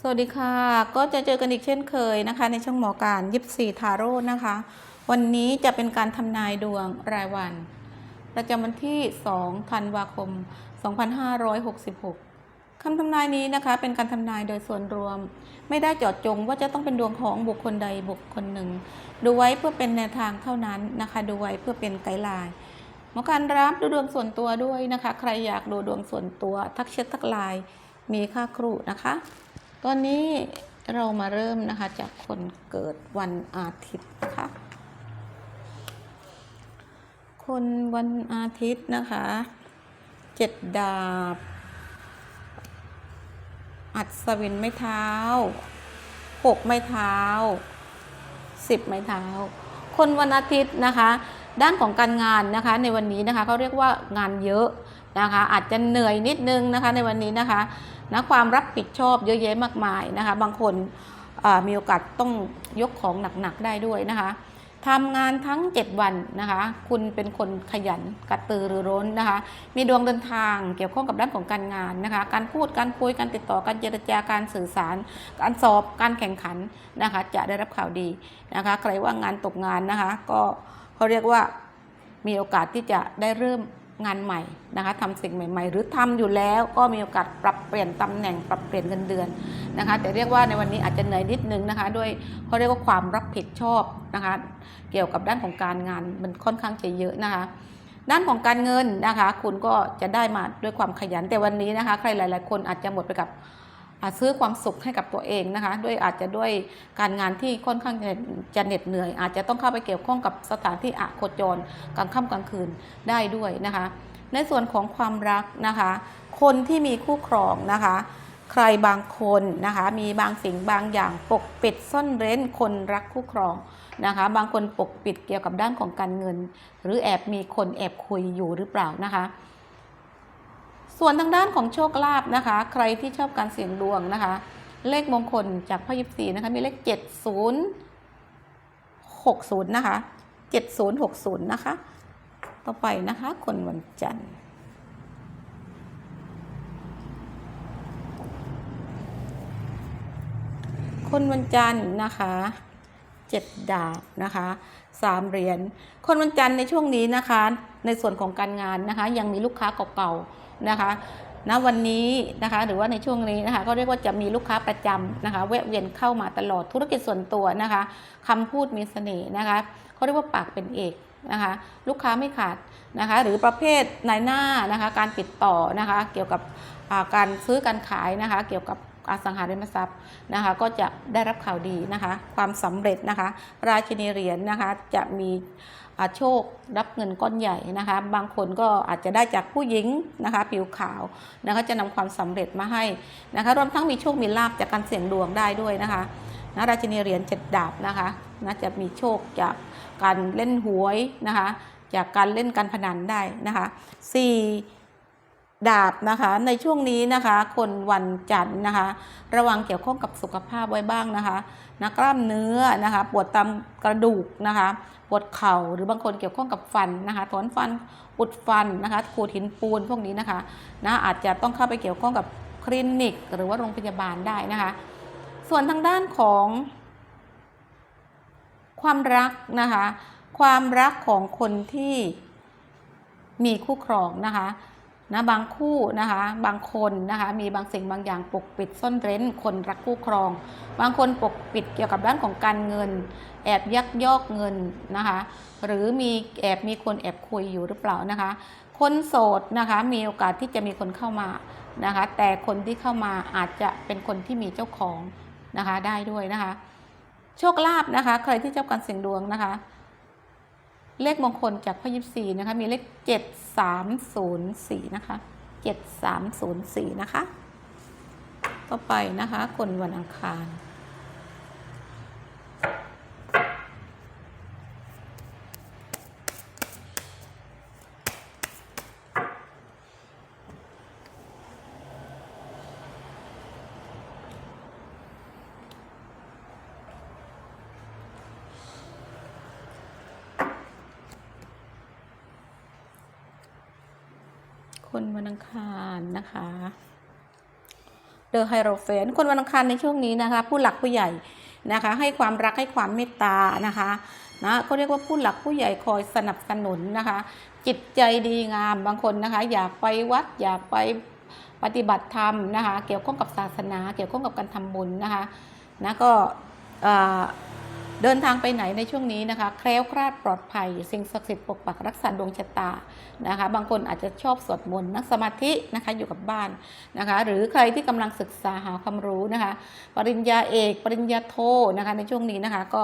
สวัสดีค่ะ ก็จะเจอกันอีกเช่นเคยนะคะ ในช่องหมอการยิบสี่ทาโร่นะคะ วันนี้จะเป็นการทำนายดวงรายวัน ประจำวันที่2ธันวาคม 2566 คำทำนายนี้นะคะ เป็นการทำนายโดยส่วนรวม ไม่ได้เจาะจงว่าจะต้องเป็นดวงของบุคคลใดบุคคลหนึ่ง ดูไว้เพื่อเป็นแนวทางเท่านั้นนะคะ ดูไว้เพื่อเป็นไกด์ไลน์หมอการรับดูดวงส่วนตัวด้วยนะคะ ใครอยากดูดวงส่วนตัวทักเช็ดทักไลน์มีค่าครูนะคะ ตอนนี้เรามาเริ่มนะคะจากคนเกิดวันอาทิตย์นะคะ คนวันอาทิตย์นะคะเจ็ดดาบ อัศวินไม้เท้าหกไม้เท้าสิบไม้เท้า คนวันอาทิตย์นะคะ ด้านของการงานนะคะในวันนี้นะคะเขาเรียกว่างานเยอะนะคะ อาจจะเหนื่อยนิดนึงนะคะในวันนี้นะคะ นะความรับผิดชอบเยอะแยะมากมายนะคะ บางคนมีโอกาสต้องยกของหนักๆได้ด้วยนะคะทำงานทั้ง 7 วันนะคะ คุณเป็นคนขยันกระตือรือร้นนะคะ มีดวงเดินทางเกี่ยวข้องกับด้านของการงานนะคะ การพูด การคุย การติดต่อ การเจรจาการสื่อสาร การสอบ การแข่งขันนะคะ จะได้รับข่าวดีนะคะ ใครว่างานตกงานนะคะ ก็เขาเรียกว่ามีโอกาสที่จะได้เริ่ม งานใหม่นะคะทำสิ่งใหม่ ๆ หรือทำอยู่แล้วก็มีโอกาสปรับเปลี่ยนตำแหน่งปรับเปลี่ยนเงินเดือนนะคะ แต่เรียกว่าในวันนี้อาจจะเหนื่อยนิดนึงนะคะ ด้วยเขาเรียกว่าความรับผิดชอบนะคะ เกี่ยวกับด้านของการงานมันค่อนข้างจะเยอะนะคะ ด้านของการเงินนะคะ คุณก็จะได้มาด้วยความขยันแต่วันนี้นะคะ ใครหลาย ๆ คนอาจจะหมดไปกับ ซื้อความสุขให้กับตัวเองนะคะ ด้วยอาจจะด้วยการงานที่ค่อนข้างจะเหน็ดเหนื่อย อาจจะต้องเข้าไปเกี่ยวข้องกับสถานที่อะโคจรกลางค่ำกลางคืนได้ด้วยนะคะ ในส่วนของความรักนะคะ คนที่มีคู่ครองนะคะ ใครบางคนนะคะ มีบางสิ่งบางอย่างปกปิดซ่อนเร้นคนรักคู่ครองนะคะ บางคนปกปิดเกี่ยวกับด้านของการเงิน หรือแอบมีคนแอบคุยอยู่หรือเปล่านะคะ ส่วนทางด้านของโชคลาภนะคะ ใครที่ชอบการเสี่ยงดวงนะคะ เลขมงคลจากพ่อยิปซีนะคะมีเลข7060นะคะ7060นะคะ ต่อไปนะคะคนวันจันทร์คนวันจันทร์นะคะ เจ็ดดาบนะคะสามเหรียญคนวันจันทร์ในช่วงนี้นะคะ ในส่วนของการงานนะคะ ยังมีลูกค้าเก่าๆนะคะณวันนี้นะคะหรือว่าในช่วงนี้นะคะก็เรียกว่าจะมีลูกค้าประจำนะคะแวะเวียนเข้ามาตลอดธุรกิจส่วนตัวนะคะคำพูดมีเสน่ห์นะคะเขาเรียกว่าปากเป็นเอกนะคะลูกค้าไม่ขาดนะคะหรือประเภทนายหน้านะคะการติดต่อนะคะเกี่ยวกับการซื้อการขายนะคะเกี่ยวกับ อสังหาริมทรัพย์นะคะ ก็จะได้รับข่าวดีนะคะ ความสำเร็จนะคะ ราชินีเหรียญนะคะ จะมีโชครับเงินก้อนใหญ่นะคะ บางคนก็อาจจะได้จากผู้หญิงนะคะ ผิวขาวนะคะจะนำความสำเร็จมาให้นะคะ รวมทั้งมีโชคมีลาบจากการเสี่ยงดวงได้ด้วยนะคะนะราชินีเหรียญเจ็ดดาบนะคะนะจะมีโชคจากการเล่นหวยนะคะ จากการเล่นการพนันได้นะคะสี่ ดาบนะคะในช่วงนี้นะคะ คนวันจันทร์นะคะ ระวังเกี่ยวข้องกับสุขภาพไว้บ้างนะคะนะกล้ามเนื้อนะคะ ปวดตามกระดูกนะคะปวดเข่าหรือบางคนเกี่ยวข้องกับฟันนะคะถอนฟันอุดฟันนะคะขูดหินปูนพวกนี้นะคะนะอาจจะต้องเข้าไปเกี่ยวข้องกับคลินิก หรือว่าโรงพยาบาลได้นะคะ ส่วนทางด้านของ ความรักนะคะ ความรักของคนที่มีคู่ครองนะคะ นะบางคู่นะคะบางคนนะคะมีบางสิ่งบางอย่างปกปิดซ่อนเร้น คนรักคู่ครอง บางคนปกปิดเกี่ยวกับด้านของการเงิน แอบยักยอกเงินนะคะหรือมีแอบมีคนแอบคุยอยู่หรือเปล่านะคะ คนโสดนะคะมีโอกาสที่จะมีคนเข้ามานะคะแต่คนที่เข้ามาอาจจะเป็นคนที่มีเจ้าของนะคะได้ด้วยนะคะ โชคลาภนะคะ ใครที่ชอบการเสี่ยงดวงนะคะ เลขมงคลจากพ่อยิปซีนะคะ มีเลข 7304 นะคะ 7304 นะคะ ต่อไปนะคะ คนวันอังคาร คนวันอังคารนะคะ The h i e r o p h a n คนวันอังคารในช่วงนี้นะคะ ผู้หลักผู้ใหญ่นะคะ ให้ความรักให้ความเมตตานะคะนะก็เรียกว่าผู้หลักผู้ใหญ่คอยสนับสนุนนะคะ จิตใจดีงามบางคนนะคะ อยากไปวัดอยากไปปฏิบัติธรรมนะคะ เกี่ยวข้องกับศาสนา เกี่ยวข้องกับการทำบุญนะคะนะก็ เดินทางไปไหนในช่วงนี้นะคะ แคล้วคลาดปลอดภัย สิ่งศักดิ์สิทธิ์ปกปักรักษาดวงชะตานะคะ บางคนอาจจะชอบสวดมนต์นั่งสมาธินะคะอยู่กับบ้านนะคะ หรือใครที่กำลังศึกษาหาความรู้นะคะ ปริญญาเอก ปริญญาโทนะคะ ในช่วงนี้นะคะก็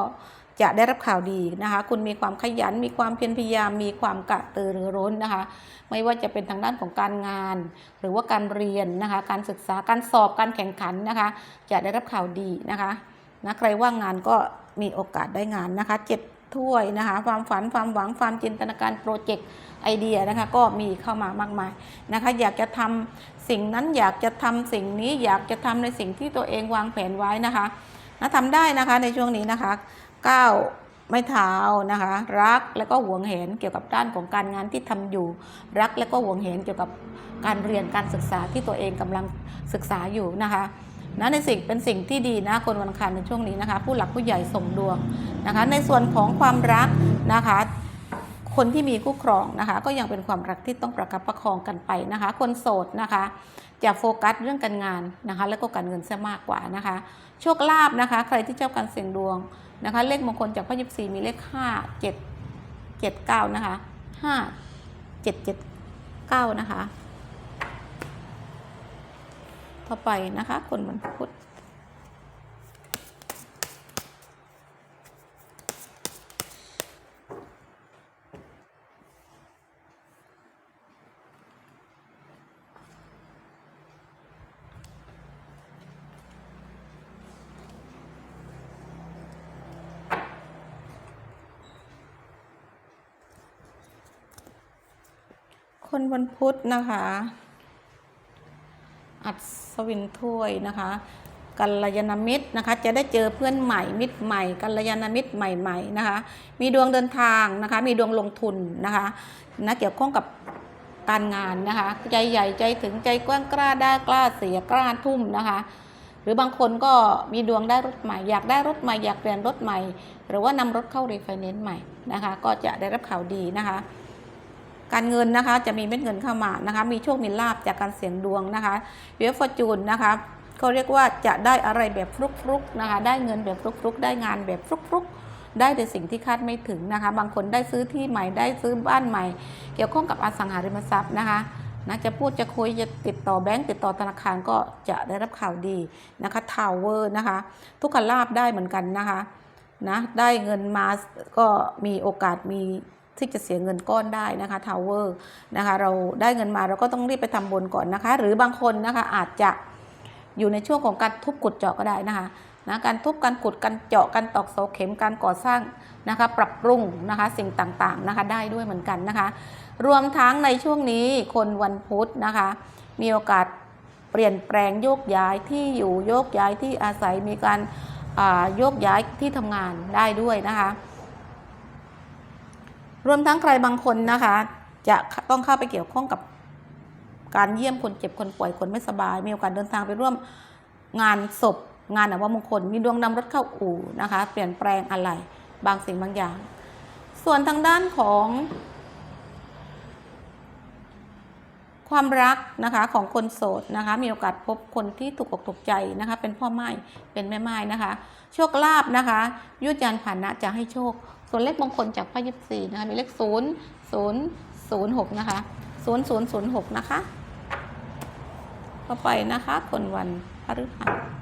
จะได้รับข่าวดีนะคะ คุณมีความขยัน มีความเพียรพยายาม มีความกระตือรือร้นนะคะ ไม่ว่าจะเป็นทางด้านของการงาน หรือว่าการเรียนนะคะ การศึกษา การสอบ การแข่งขันนะคะ จะได้รับข่าวดีนะคะ นะใครว่างงานก็มีโอกาสได้งานนะคะเจ็ดถ้วยนะคะความฝันความหวังความจินตนาการโปรเจกต์ไอเดียนะคะก็มีเข้ามามากมายนะคะอยากจะทำสิ่งนั้นอยากจะทำสิ่งนี้อยากจะทำในสิ่งที่ตัวเองวางแผนไว้นะคะนะทำได้นะคะในช่วงนี้นะคะก้าวไม่เท้านะคะรักและก็หวงแหนเกี่ยวกับด้านของการงานที่ทำอยู่ รักและก็หวงแหนเกี่ยวกับการเรียนการศึกษาที่ตัวเองกำลังศึกษาอยู่นะคะ นะในสิ่งเป็นสิ่งที่ดีนะคนวันอังคารในช่วงนี้นะคะ ผู้หลักผู้ใหญ่ส่งดวงนะคะ ในส่วนของความรักนะคะ คนที่มีคู่ครองนะคะ ก็ยังเป็นความรักที่ต้องประคับประคองกันไปนะคะ คนโสดนะคะจะโฟกัสเรื่องการงานนะคะ แล้วก็การเงินซะมากกว่านะคะ โชคลาภนะคะ ใครที่ชอบการเสี่ยงดวงนะคะ เลขมงคลจากพ่อยิบสีมีเลขห้าเจ็ดเจ็ดเก้านะคะห้าเจ็ดเจ็ดเก้านะคะ ต่อไปนะคะ คนวันพุธคนวันพุธนะคะ อัศวินถ้วยนะคะกัลยาณมิตรนะคะจะได้เจอเพื่อนใหม่มิตรใหม่กัลยาณมิตรใหม่ๆนะคะมีดวงเดินทางนะคะมีดวงลงทุนนะคะนะเกี่ยวข้องกับการงานนะคะใจใหญ่ใจถึงใจกว้างกล้าได้กล้าเสียกล้าทุ่มนะคะหรือบางคนก็มีดวงได้รถใหม่ อยากได้รถใหม่อยากเปลี่ยนรถใหม่ หรือว่านำรถเข้ารีไฟแนนซ์ใหม่นะคะก็จะได้รับข่าวดีนะคะ การเงินนะคะจะมีเม็ดเงินเข้ามานะคะมีโชคมีลาบจากการเสี่ยงดวงนะคะเวฟฟอร์จูนนะคะเขาเรียกว่าจะได้อะไรแบบฟลุกๆนะคะได้เงินแบบฟลุกๆ ได้งานแบบฟลุกๆได้แต่สิ่งที่คาดไม่ถึงนะคะ บางคนได้ซื้อที่ใหม่ได้ซื้อบ้านใหม่ เกี่ยวข้องกับอสังหาริมทรัพย์นะคะนะจะพูดจะคุยจะติดต่อแบงก์ติดต่อธนาคารก็จะได้รับข่าวดีนะคะทาวเวอร์นะคะ ทุกขลาบได้เหมือนกันนะคะนะได้เงินมาก็มีโอกาสมี ที่จะเสียเงินก้อนได้นะคะทาวเวอร์นะคะเราได้เงินมาเราก็ต้องรีบไปทำบุญก่อนนะคะ หรือบางคนนะคะอาจจะอยู่ในช่วงของการทุบกุดเจาะก็ได้นะคะนะการทุบการขุดการเจาะการตอกเสาเข็มการก่อสร้างนะคะปรับปรุงนะคะสิ่งต่างๆนะคะได้ด้วยเหมือนกันนะคะ รวมทั้งในช่วงนี้คนวันพุธนะคะมีโอกาสเปลี่ยนแปลงโยกย้ายที่อยู่โยกย้ายที่อาศัยมีการโยกย้ายที่ทำงานได้ด้วยนะคะ รวมทั้งใครบางคนนะคะ จะต้องเข้าไปเกี่ยวข้องกับการเยี่ยมคนเจ็บคนป่วยคนไม่สบาย มีโอกาสเดินทางไปร่วมงานศพ งานอวมงคล มีดวงนำรถเข้าอู่นะคะ เปลี่ยนแปลงอะไรบางสิ่งบางอย่าง ส่วนทางด้านของ ความรักนะคะของคนโสดนะคะ มีโอกาสพบคนที่ถูกอกถูกใจนะคะ เป็นพ่อไม้เป็นแม่ไม้นะคะ โชคลาภนะคะยุทธยานผ่านะจะให้โชค ส่วนเลขมงคลจากพระยิบสี่นะคะมีเลขศูนย์ศูนย์ศูนย์หกนะคะศูนย์ศูนย์ศูนย์หกนะคะ ต่อไปนะคะคนวันพฤหัส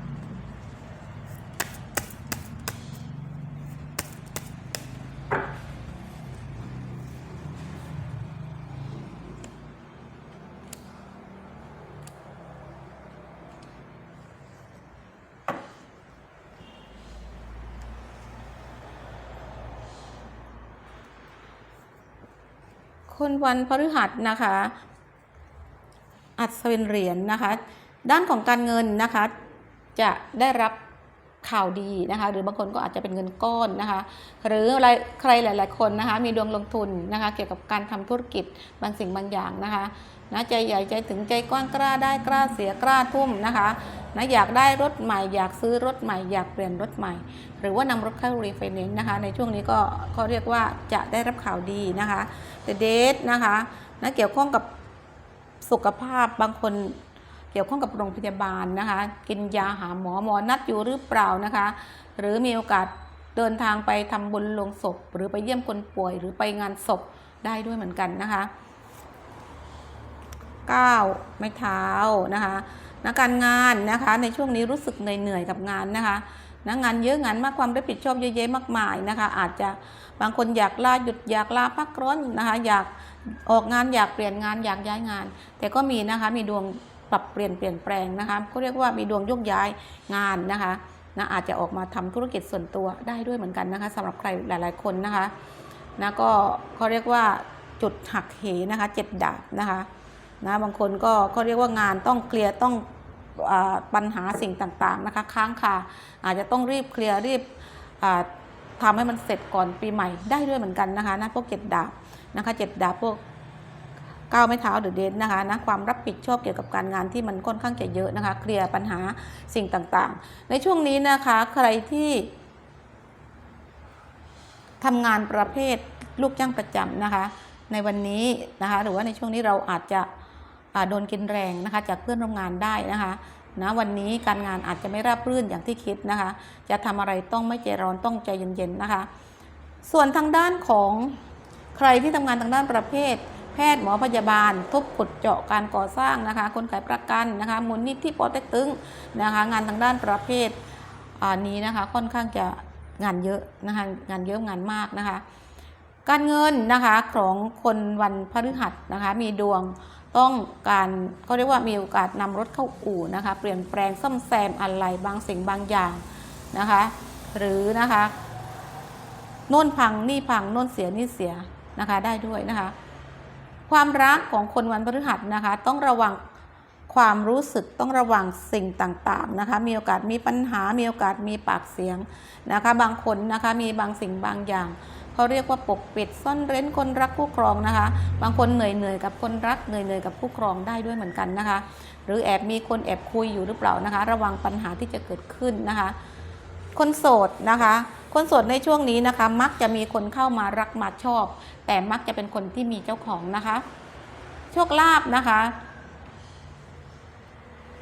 คนวันพฤหัสนะคะ อัศวินเหรียญนะคะ ด้านของการเงินนะคะ จะได้รับข่าวดีนะคะ หรือบางคนก็อาจจะเป็นเงินก้อนนะคะ หรืออะไรใครหลาย ๆ คนนะคะ มีดวงลงทุนนะคะ เกี่ยวกับการทำธุรกิจบางสิ่งบางอย่างนะคะนะใจใหญ่ใจถึงใจกว้างกล้าได้กล้าเสียกล้าทุ่มนะคะ นะอยากได้รถใหม่อยากซื้อรถใหม่อยากเปลี่ยนรถใหม่ หรือว่านำรถเข้ารีไฟแนนซ์นะคะ ในช่วงนี้ก็เขาเรียกว่าจะได้รับข่าวดีนะคะแต่เดทนะคะนะเกี่ยวข้องกับสุขภาพบางคนเกี่ยวข้องกับโรงพยาบาลนะคะ กินยาหาหมอหมอนัดอยู่หรือเปล่านะคะ หรือมีโอกาสเดินทางไปทำบุญลงศพ หรือไปเยี่ยมคนป่วย หรือไปงานศพได้ด้วยเหมือนกันนะคะ9ไม้เท้านะคะ นะการงานนะคะในช่วงนี้รู้สึกเหนื่อยๆกับงานนะคะนะงานเยอะงานมากความรับผิดชอบเยอะแยะมากมายนะคะ อาจจะบางคนอยากลาหยุดอยากลาพักร้อนนะคะอยากออกงานอยากเปลี่ยนงานอยากย้ายงาน แต่ก็มีนะคะมีดวงปรับเปลี่ยนเปลี่ยนแปลงนะคะก็เรียกว่ามีดวงโยกย้ายงานนะคะนะอาจจะออกมาทำธุรกิจส่วนตัวได้ด้วยเหมือนกันนะคะสำหรับใครหลาย ๆคนนะคะนะก็เขาเรียกว่าจุดหักเหนะคะเจ็ดดาบนะคะ นะบางคนก็เขาเรียกว่างานต้องเคลียร์ต้องอปัญหาสิ่งต่างๆนะคะค้างคาอาจจะต้องรีบเคลียร์รีบอ่าทำให้มันเสร็จก่อนปีใหม่ได้ด้วยเหมือนกันนะคะนะพวกเจ็ดดาบนะคะเจ็ดดาบพวกก้าวไม้เท้าหรือเดนนะคะนะความรับผิดชอบเกี่ยวกับการงานที่มันค่อนข้างจะเยอะนะคะเคลียร์ปัญหาสิ่งต่างๆ ในช่วงนี้นะคะใครที่ทำงานประเภทลูกจ้างประจำนะคะ ในวันนี้นะคะหรือว่าในช่วงนี้เราอาจจะ โดนกินแรงนะคะจากเพื่อนร่วมงานได้นะคะนะวันนี้การงานอาจจะไม่ราบรื่นอย่างที่คิดนะคะ จะทำอะไรต้องไม่ใจร้อนต้องใจเย็นๆนะคะ ส่วนทางด้านของใครที่ทำงานทางด้านประเภท แพทย์หมอพยาบาล ทุบขุดเจาะการก่อสร้างนะคะ คนขายประกันนะคะมูลนิธิปอเต็กตึงนะคะ งานทางด้านประเภทอ่านี้นะคะ ค่อนข้างจะงานเยอะนะคะงานเยอะงานมากนะคะ การเงินนะคะของคนวันพฤหัสนะคะมีดวงต้องการก็เรียกว่ามีโอกาสนำรถเข้าอู่นะคะเปลี่ยนแปลงซ่อมแซมอะไรบางสิ่งบางอย่างนะคะหรือนะคะโน่นพังนี่พังโน่นเสียนี่เสียนะคะได้ด้วยนะคะ ความรักของคนวันพฤหัสนะคะต้องระวังความรู้สึกต้องระวังสิ่งต่างๆนะคะ มีโอกาสมีปัญหา มีโอกาสมีปากเสียงนะคะ บางคนนะคะมีบางสิ่งบางอย่าง เขาเรียกว่าปกปิดซ่อนเร้นคนรักคู่ครองนะคะ บางคนเหนื่อยเหนื่อยกับคนรักเหนื่อยเหนื่อยกับคู่ครองได้ด้วยเหมือนกันนะคะ หรือแอบมีคนแอบคุยอยู่หรือเปล่านะคะ ระวังปัญหาที่จะเกิดขึ้นนะคะ คนโสดนะคะคนโสดในช่วงนี้นะคะ มักจะมีคนเข้ามารักมาชอบ แต่มักจะเป็นคนที่มีเจ้าของนะคะโชคลาภนะคะ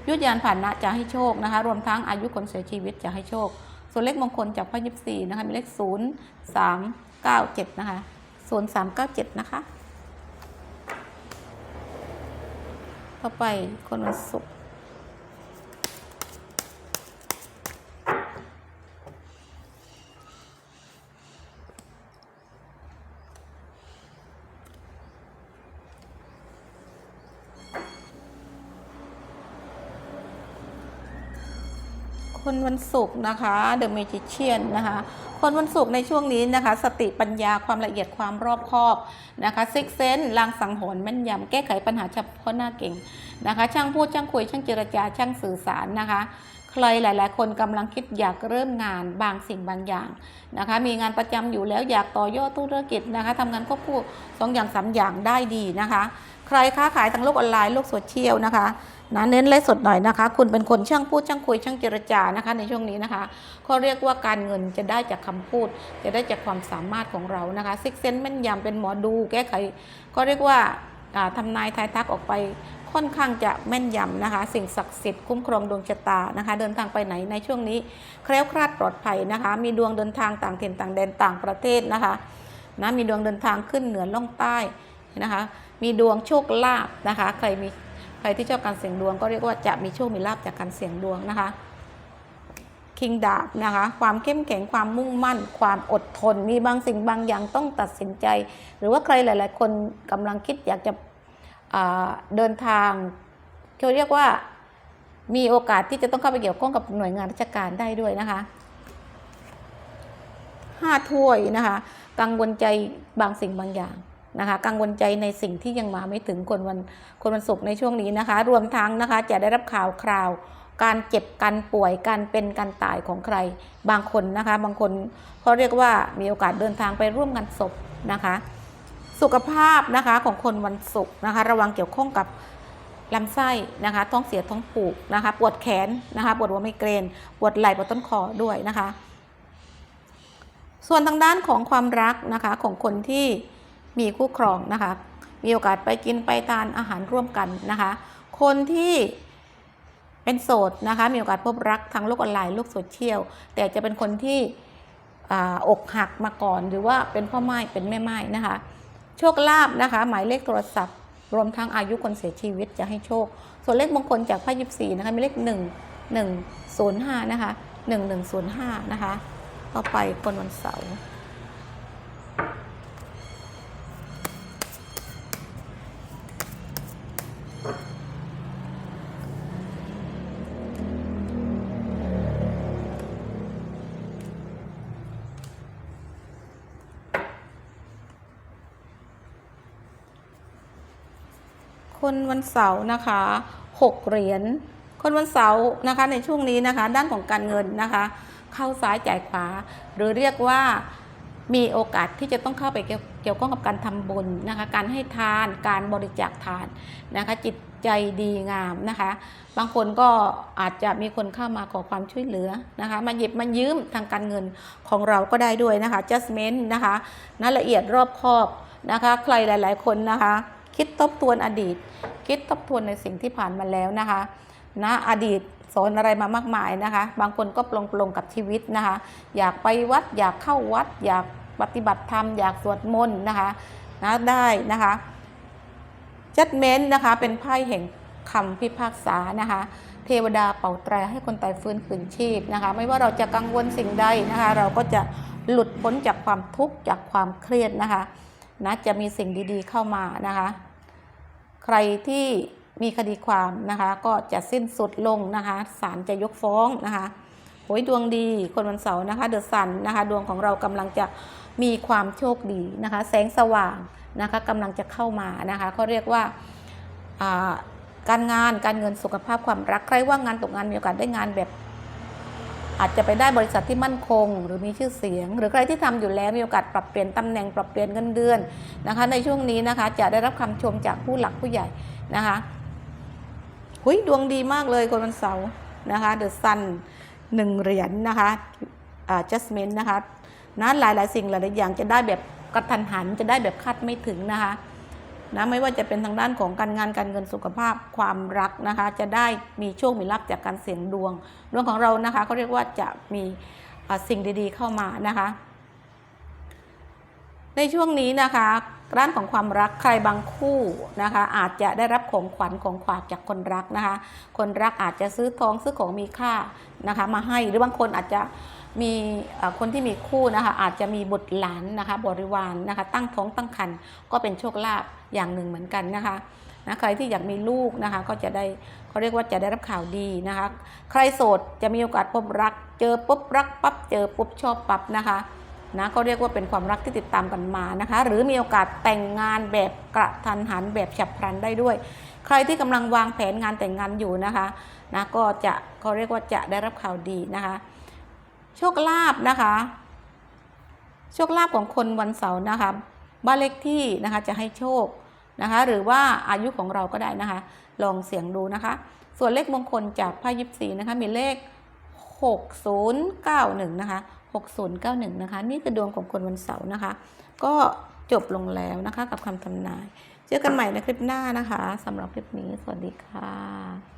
ยุทธยานผ่านนะจะให้โชคนะคะ รวมทั้งอายุคนเสียชีวิตจะให้โชค ส่วนเลขมงคลจากพระยิบสี่นะคะมีเลขศูนย์สาม เก้าเจ็ดนะคะศูนย์สามเก้าเจ็ดนะคะ ต่อไปคนวันศุกร์ คนวันศุกร์นะคะ The Magician นะคะ คนวันศุกร์ในช่วงนี้นะคะ สติปัญญาความละเอียดความรอบคอบนะคะซิกเซนลางสังหรณ์แม่นยำแก้ไขปัญหาเฉพาะหน้าเก่งนะคะ ช่างพูดช่างคุยช่างเจรจาช่างสื่อสารนะคะ ใครหลาย ๆ คนกำลังคิดอยากเริ่มงานบางสิ่งบางอย่างนะคะ มีงานประจำอยู่แล้วอยากต่อยอดธุรกิจนะคะทำงานควบคู่สองอย่างสามอย่างได้ดีนะคะ ใครค้าขายทางโลกออนไลน์โลกโซเชียลนะคะนะเน้นไลฟ์สดหน่อยนะคะ คุณเป็นคนช่างพูดช่างคุยช่างเจรจานะคะ ในช่วงนี้นะคะเขาเรียกว่าการเงินจะได้จากคำพูด จะได้จากความสามารถของเรานะคะซิกเซนแม่นยำเป็นหมอดูแก้ไขก็เรียกว่าอ่าทำนายทายทักออกไป ค่อนข้างจะแม่นยำนะคะ สิ่งศักดิ์สิทธิ์คุ้มครองดวงชะตานะคะ เดินทางไปไหนในช่วงนี้แคล้วคลาดปลอดภัยนะคะ มีดวงเดินทางต่างถิ่นต่างแดนต่างประเทศนะคะนะมีดวงเดินทางขึ้นเหนือล่องใต้นะคะ มีดวงโชคลาภนะคะ ใครมีใครที่ชอบการเสี่ยงดวงก็เรียกว่าจะมีโชคมีลาภจากการเสี่ยงดวงนะคะคิงดาบนะคะความเข้มแข็งความมุ่งมั่น ความอดทน มีบางสิ่งบางอย่างต้องตัดสินใจ หรือว่าใครหลาย ๆ คนกำลังคิดอยากจะ เดินทางเขาเรียกว่ามีโอกาสที่จะต้องเข้าไปเกี่ยวข้องกับหน่วยงานราชการได้ด้วยนะคะห้าถ้วยนะคะ กังวลใจบางสิ่งบางอย่างนะคะ กังวลใจในสิ่งที่ยังมาไม่ถึงคนวันคนวันศุกร์ในช่วงนี้นะคะ รวมทั้งนะคะจะได้รับข่าวคราว การเจ็บการป่วยการเป็นการตายของใครบางคนนะคะ บางคนเขาเรียกว่ามีโอกาสเดินทางไปร่วมงานศพนะคะ สุขภาพนะคะของคนวันศุกร์นะคะ ระวังเกี่ยวข้องกับลำไส้นะคะ ท้องเสียท้องผูกนะคะ ปวดแขนนะคะ ปวดหัวไมเกรน ปวดไหล่ปวดต้นคอด้วยนะคะ ส่วนทางด้านของความรักนะคะของคนที่มีคู่ครองนะคะ มีโอกาสไปกินไปทานอาหารร่วมกันนะคะ คนที่เป็นโสดนะคะ มีโอกาสพบรักทางโลกออนไลน์โลกโซเชียล แต่จะเป็นคนที่ออกหักมาก่อน หรือว่าเป็นพ่อไม้เป็นแม่ไม้นะคะ โชคลาภนะคะ หมายเลขโทรศัพท์ รวมทั้งอายุคนเสียชีวิตจะให้โชค ส่วนเลขมงคลจากไพ่ยิบสี่นะคะมีเลขหนึ่งหนึ่งศูนย์ห้านะคะหนึ่งหนึ่งศูนย์ห้านะคะ ต่อไปคนวันเสาร์ คนวันเสาร์นะคะหกเหรียญคนวันเสาร์นะคะในช่วงนี้นะคะ ด้านของการเงินนะคะ เข้าซ้ายจ่ายขวา หรือเรียกว่ามีโอกาสที่จะต้องเข้าไปเกี่ยวข้องกับการทำบุญนะคะ การให้ทานการบริจาคทานนะคะ จิตใจดีงามนะคะ บางคนก็อาจจะมีคนเข้ามาขอความช่วยเหลือนะคะ มาหยิบมายืมทางการเงินของเราก็ได้ด้วยนะคะ adjustment นะคะนะละเอียดรอบคอบนะคะ ใครหลาย ๆ คนนะคะ คิดทบทวนอดีต คิดทบทวนในสิ่งที่ผ่านมาแล้วนะคะนะอดีตสอนอะไรมามากมายนะคะ บางคนก็ปลงปลงกับชีวิตนะคะ อยากไปวัดอยากเข้าวัด อยากปฏิบัติธรรม อยากสวดมนต์นะคะนะได้นะคะจัดเม้นนะคะเป็นไพ่แห่งคำพิพากษานะคะเทวดาเป่าแตรให้คนตายฟื้นคืนชีพนะคะ ไม่ว่าเราจะกังวลสิ่งใดนะคะ เราก็จะหลุดพ้นจากความทุกข์จากความเครียดนะคะนะจะมีสิ่งดีๆเข้ามานะคะ ใครที่มีคดีความนะคะก็จะสิ้นสุดลงนะคะศาลจะยกฟ้องนะคะโอ้ยดวงดีคนวันเสาร์นะคะเดือะซันนะคะดวงของเรากำลังจะมีความโชคดีนะคะแสงสว่างนะคะกำลังจะเข้ามานะคะเขาเรียกว่าการงานการเงินสุขภาพความรักใครว่างงานตกงานมีโอกาสได้งานแบบ อาจจะไปได้บริษัทที่มั่นคง หรือมีชื่อเสียง หรือใครที่ทำอยู่แล้วมีโอกาสปรับเปลี่ยนตำแหน่งปรับเปลี่ยนเงินเดือนนะคะ ในช่วงนี้นะคะจะได้รับคำชมจากผู้หลักผู้ใหญ่นะคะหุยดวงดีมากเลยคนวันเสาร์นะคะเดอะซันหนึ่งเหรียญนะคะอ่า adjustment นะคะนะหลายหลายๆ สิ่งหลายๆอย่างจะได้แบบกระทันหันจะได้แบบคาดไม่ถึงนะคะ นะไม่ว่าจะเป็นทางด้านของการงานการเงินสุขภาพความรักนะคะ จะได้มีโชคมีลาภจากการเสี่ยงดวง ดวงของเรานะคะเขาเรียกว่าจะมีสิ่งดีๆเข้ามานะคะ ในช่วงนี้นะคะร้านของความรักใครบางคู่นะคะ อาจจะได้รับของขวัญของขวากจากคนรักนะคะ คนรักอาจจะซื้อทองซื้อของมีค่านะคะ มาให้หรือบางคนอาจจะ มีคนที่มีคู่นะคะอาจจะมีบุตรหลานนะคะบริวารนะคะตั้งท้องตั้งครรภ์ก็เป็นโชคลาภอย่างหนึ่งเหมือนกันนะคะนะใครที่อยากมีลูกนะคะก็จะได้เขาเรียกว่าจะได้รับข่าวดีนะคะ ใครโสดจะมีโอกาสพบรัก เจอปุ๊บรักปั๊บเจอปุ๊บชอบปั๊บนะคะนะก็เรียกว่าเป็นความรักที่ติดตามกันมานะคะ หรือมีโอกาสแต่งงานแบบกระทันหันแบบฉับพลันได้ด้วย ใครที่กำลังวางแผนงานแต่งงานอยู่นะคะนะก็จะเขาเรียกว่าจะได้รับข่าวดีนะคะ โชคลาภนะคะ โชคลาภของคนวันเสาร์นะคะ บ้านเลขที่นะคะจะให้โชคนะคะ หรือว่าอายุของเราก็ได้นะคะ ลองเสี่ยงดูนะคะ ส่วนเลขมงคลจากไพ่ยิปซีนะคะ มีเลข 6091 นะคะ 6091 นะคะ นี่คือดวงของคนวันเสาร์นะคะ ก็จบลงแล้วนะคะกับคำทำนาย เจอกันใหม่ในคลิปหน้านะคะสำหรับคลิปนี้ สวัสดีค่ะ